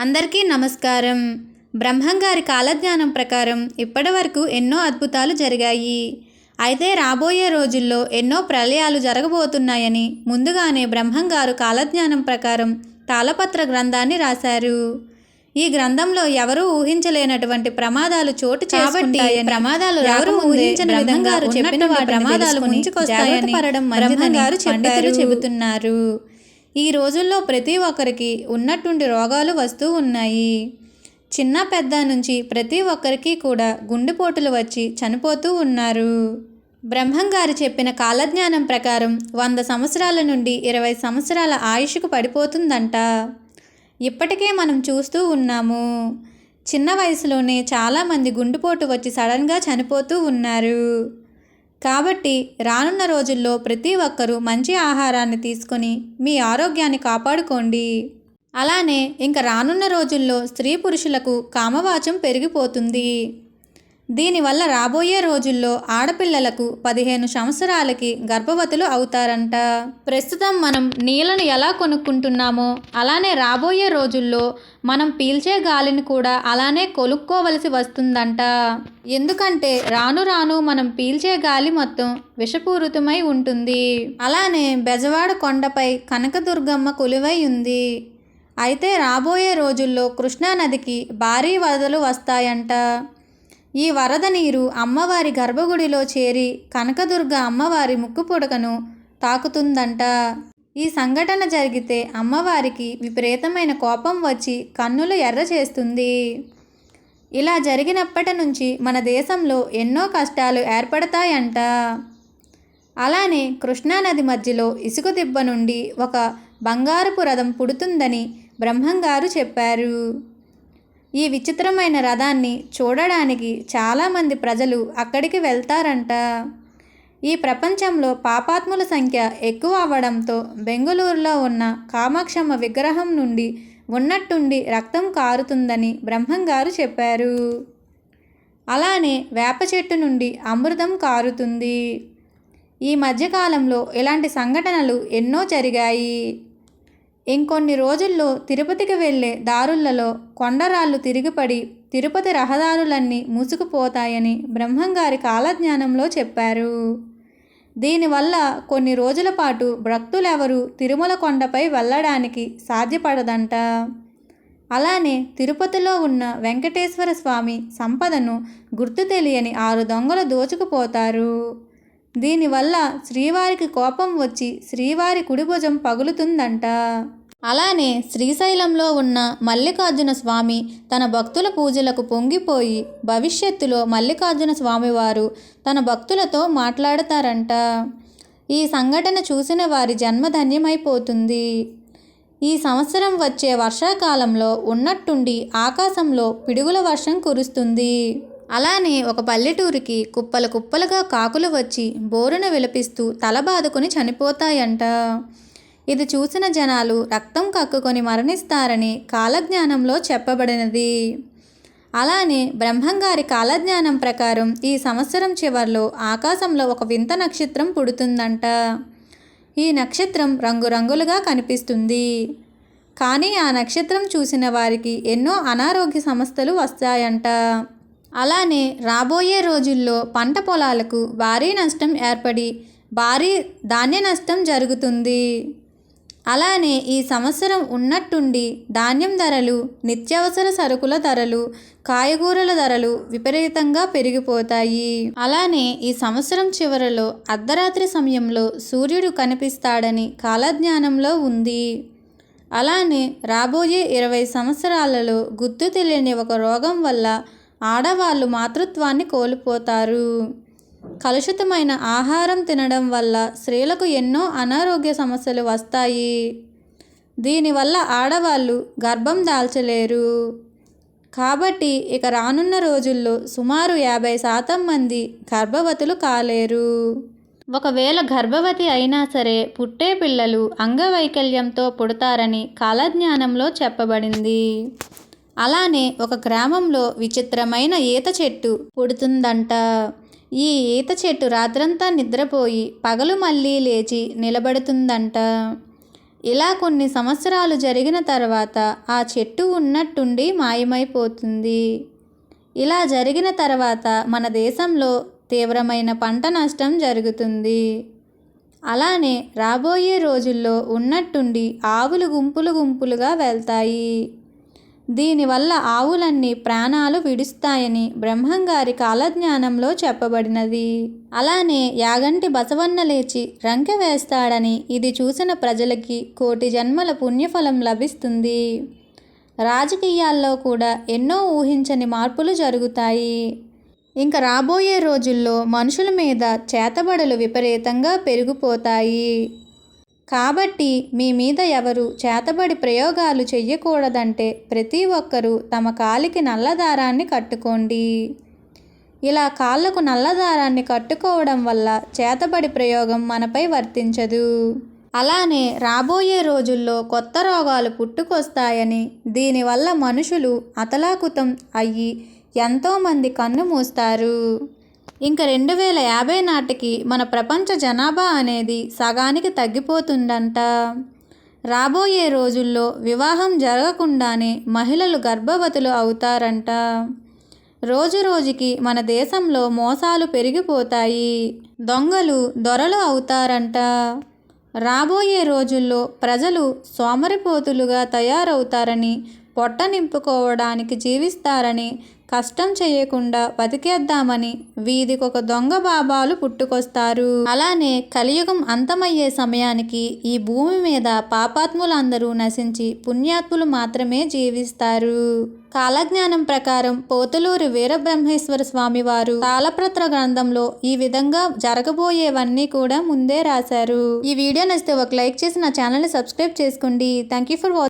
అందరికీ నమస్కారం. బ్రహ్మంగారి కాలజ్ఞానం ప్రకారం ఇప్పటివరకు ఎన్నో అద్భుతాలు జరిగాయి. అయితే రాబోయే రోజుల్లో ఎన్నో ప్రళయాలు జరగబోతున్నాయని ముందుగానే బ్రహ్మంగారు కాలజ్ఞానం ప్రకారం తాళపత్ర గ్రంథాన్ని రాశారు. ఈ గ్రంథంలో ఎవరూ ఊహించలేనటువంటి ప్రమాదాలు చోటు చేసుకుంటాయని ప్రమాదాలు ఎవరు ఊహించని విధంగా చెప్పిన ప్రమాదాలు ముంచుకొస్తాయని బ్రహ్మంగారు చెప్పారు. చెబుతున్నారు. ఈ రోజుల్లో ప్రతి ఒక్కరికి ఉన్నట్టుండి రోగాలు వస్తూ ఉన్నాయి. చిన్న పెద్ద నుంచి ప్రతి ఒక్కరికి కూడా గుండెపోటులు వచ్చి చనిపోతూ ఉన్నారు. బ్రహ్మంగారు చెప్పిన కాలజ్ఞానం ప్రకారం వంద సంవత్సరాల నుండి ఇరవై సంవత్సరాల ఆయుష్కు పడిపోతుందంట. ఇప్పటికే మనం చూస్తూ ఉన్నాము. చిన్న వయసులోనే చాలామంది గుండెపోటు వచ్చి సడన్గా చనిపోతూ ఉన్నారు. కాబట్టి రానున్న రోజుల్లో ప్రతి ఒక్కరూ మంచి ఆహారాన్ని తీసుకొని మీ ఆరోగ్యాన్ని కాపాడుకోండి. అలానే ఇంకా రానున్న రోజుల్లో స్త్రీ పురుషులకు కామవాచం పెరిగిపోతుంది. దీనివల్ల రాబోయే రోజుల్లో ఆడపిల్లలకు పదిహేను సంవత్సరాలకి గర్భవతులు అవుతారంట. ప్రస్తుతం మనం నీళ్ళను ఎలా కొనుక్కుంటున్నామో అలానే రాబోయే రోజుల్లో మనం పీల్చే గాలిని కూడా అలానే కొనుక్కోవలసి వస్తుందంట. ఎందుకంటే రాను రాను మనం పీల్చే గాలి మొత్తం విషపూరితమై ఉంటుంది. అలానే బెజవాడ కొండపై కనకదుర్గమ్మ కొలువై ఉంది. అయితే రాబోయే రోజుల్లో కృష్ణానదికి భారీ వరదలు వస్తాయంట. ఈ వరద నీరు అమ్మవారి గర్భగుడిలో చేరి కనకదుర్గ అమ్మవారి ముక్కు పుడకను తాకుతుందంట. ఈ సంఘటన జరిగితే అమ్మవారికి విపరీతమైన కోపం వచ్చి కన్నులు ఎర్ర చేస్తుంది. ఇలా జరిగినప్పటి నుంచి మన దేశంలో ఎన్నో కష్టాలు ఏర్పడతాయంట. అలానే కృష్ణానది మధ్యలో ఇసుక దిబ్బ నుండి ఒక బంగారపు రథం పుడుతుందని బ్రహ్మంగారు చెప్పారు. ఈ విచిత్రమైన రథాన్ని చూడడానికి చాలామంది ప్రజలు అక్కడికి వెళ్తారంట. ఈ ప్రపంచంలో పాపాత్ముల సంఖ్య ఎక్కువ అవ్వడంతో బెంగళూరులో ఉన్న కామాక్షమ్మ విగ్రహం నుండి ఉన్నట్టుండి రక్తం కారుతుందని బ్రహ్మంగారు చెప్పారు. అలానే వేప చెట్టు నుండి అమృతం కారుతుంది. ఈ మధ్యకాలంలో ఇలాంటి సంఘటనలు ఎన్నో జరిగాయి. ఇంకొన్ని రోజుల్లో తిరుపతికి వెళ్ళే దారులలో కొండరాళ్ళు తిరిగిపడి తిరుపతి రహదారులన్నీ మూసుకుపోతాయని బ్రహ్మంగారి కాలజ్ఞానంలో చెప్పారు. దీనివల్ల కొన్ని రోజుల పాటు భక్తులెవరూ తిరుమల కొండపై వెళ్ళడానికి సాధ్యపడదంట. అలానే తిరుపతిలో ఉన్న వెంకటేశ్వర స్వామి సంపదను గుర్తు తెలియని ఆరు దొంగలు దోచుకుపోతారు. దీనివల్ల శ్రీవారికి కోపం వచ్చి శ్రీవారి కుడిభుజం పగులుతుందంట. అలానే శ్రీశైలంలో ఉన్న మల్లికార్జున స్వామి తన భక్తుల పూజలకు పొంగిపోయి భవిష్యత్తులో మల్లికార్జున స్వామివారు తన భక్తులతో మాట్లాడతారంట. ఈ సంఘటన చూసిన వారి జన్మ ధన్యమైపోతుంది. ఈ సంవత్సరం వచ్చే వర్షాకాలంలో ఉన్నట్టుండి ఆకాశంలో పిడుగుల వర్షం కురుస్తుంది. అలానే ఒక పల్లెటూరికి కుప్పలు కుప్పలుగా కాకులు వచ్చి బోరున విలపిస్తూ తల బాదుకుని చనిపోతాయంట. ఇది చూసిన జనాలు రక్తం కక్కుకొని మరణిస్తారని కాలజ్ఞానంలో చెప్పబడినది. అలానే బ్రహ్మంగారి కాలజ్ఞానం ప్రకారం ఈ సంవత్సరం చివర్లో ఆకాశంలో ఒక వింత నక్షత్రం పుడుతుందంట. ఈ నక్షత్రం రంగురంగులుగా కనిపిస్తుంది. కానీ ఆ నక్షత్రం చూసిన వారికి ఎన్నో అనారోగ్య సమస్యలు వస్తాయంట. అలానే రాబోయే రోజుల్లో పంట పొలాలకు భారీ నష్టం ఏర్పడి భారీ ధాన్య నష్టం జరుగుతుంది. అలానే ఈ సంవత్సరం ఉన్నట్టుండి ధాన్యం ధరలు నిత్యావసర సరుకుల ధరలు కాయగూరల ధరలు విపరీతంగా పెరిగిపోతాయి. అలానే ఈ సంవత్సరం చివరలో అర్ధరాత్రి సమయంలో సూర్యుడు కనిపిస్తాడని కాలజ్ఞానంలో ఉంది. అలానే రాబోయే ఇరవై సంవత్సరాలలో గుర్తు తెలియని ఒక రోగం వల్ల ఆడవాళ్ళు మాతృత్వాన్ని కోల్పోతారు. కలుషితమైన ఆహారం తినడం వల్ల స్త్రీలకు ఎన్నో అనారోగ్య సమస్యలు వస్తాయి. దీనివల్ల ఆడవాళ్ళు గర్భం దాల్చలేరు. కాబట్టి ఇక రానున్న రోజుల్లో సుమారు యాభై శాతం మంది గర్భవతులు కాలేరు. ఒకవేళ గర్భవతి అయినా సరే పుట్టే పిల్లలు అంగవైకల్యంతో పుడతారని కాలజ్ఞానంలో చెప్పబడింది. అలానే ఒక గ్రామంలో విచిత్రమైన ఈత చెట్టు పుడుతుందంట. ఈ ఈత చెట్టు రాత్రంతా నిద్రపోయి పగలు మళ్ళీ లేచి నిలబడుతుందంట. ఇలా కొన్ని సంవత్సరాలు జరిగిన తర్వాత ఆ చెట్టు ఉన్నట్టుండి మాయమైపోతుంది. ఇలా జరిగిన తర్వాత మన దేశంలో తీవ్రమైన పంట నష్టం జరుగుతుంది. అలానే రాబోయే రోజుల్లో ఉన్నట్టుండి ఆవులు గుంపులు గుంపులుగా వెళ్తాయి. దీనివల్ల ఆవులన్నీ ప్రాణాలు విడుస్తాయని బ్రహ్మంగారి కాలజ్ఞానంలో చెప్పబడినది. అలానే యాగంటి బసవన్న లేచి రంకె వేస్తాడని ఇది చూసిన ప్రజలకి కోటి జన్మల పుణ్యఫలం లభిస్తుంది. రాజకీయాల్లో కూడా ఎన్నో ఊహించని మార్పులు జరుగుతాయి. ఇంకా రాబోయే రోజుల్లో మనుషుల మీద చేతబడులు విపరీతంగా పెరిగిపోతాయి. కాబట్టి మీ మీద ఎవరు చేతబడి ప్రయోగాలు చెయ్యకూడదంటే ప్రతి ఒక్కరూ తమ కాలికి నల్లదారాన్ని కట్టుకోండి. ఇలా కాళ్ళకు నల్లదారాన్ని కట్టుకోవడం వల్ల చేతబడి ప్రయోగం మనపై వర్తించదు. అలానే రాబోయే రోజుల్లో కొత్త రోగాలు పుట్టుకొస్తాయని దీనివల్ల మనుషులు అతలాకుతం అయ్యి ఎంతోమంది కన్ను మూస్తారు. ఇంకా రెండు వేల యాభై నాటికి మన ప్రపంచ జనాభా అనేది సగానికి తగ్గిపోతుందంట. రాబోయే రోజుల్లో వివాహం జరగకుండానే మహిళలు గర్భవతులు అవుతారంట. రోజు రోజుకి మన దేశంలో మోసాలు పెరిగిపోతాయి. దొంగలు దొరలు అవుతారంట. రాబోయే రోజుల్లో ప్రజలు సోమరిపోతులుగా తయారవుతారని పొట్ట నింపుకోవడానికి జీవిస్తారని కష్టం చేయకుండా బతికేద్దామని వీధికొక దొంగ బాబాలు పుట్టుకొస్తారు. అలానే కలియుగం అంతమయ్యే సమయానికి ఈ భూమి మీద పాపాత్ములందరూ నశించి పుణ్యాత్ములు మాత్రమే జీవిస్తారు. కాలజ్ఞానం ప్రకారం పోతులూరి వీరబ్రహ్మేశ్వర స్వామి వారు తాళప్రత్ర గ్రంథంలో ఈ విధంగా జరగబోయేవన్నీ కూడా ముందే రాశారు. ఈ వీడియో నచ్చితే ఒక లైక్ చేసి నా ఛానల్ని సబ్స్క్రైబ్ చేసుకోండి. Thank you for watching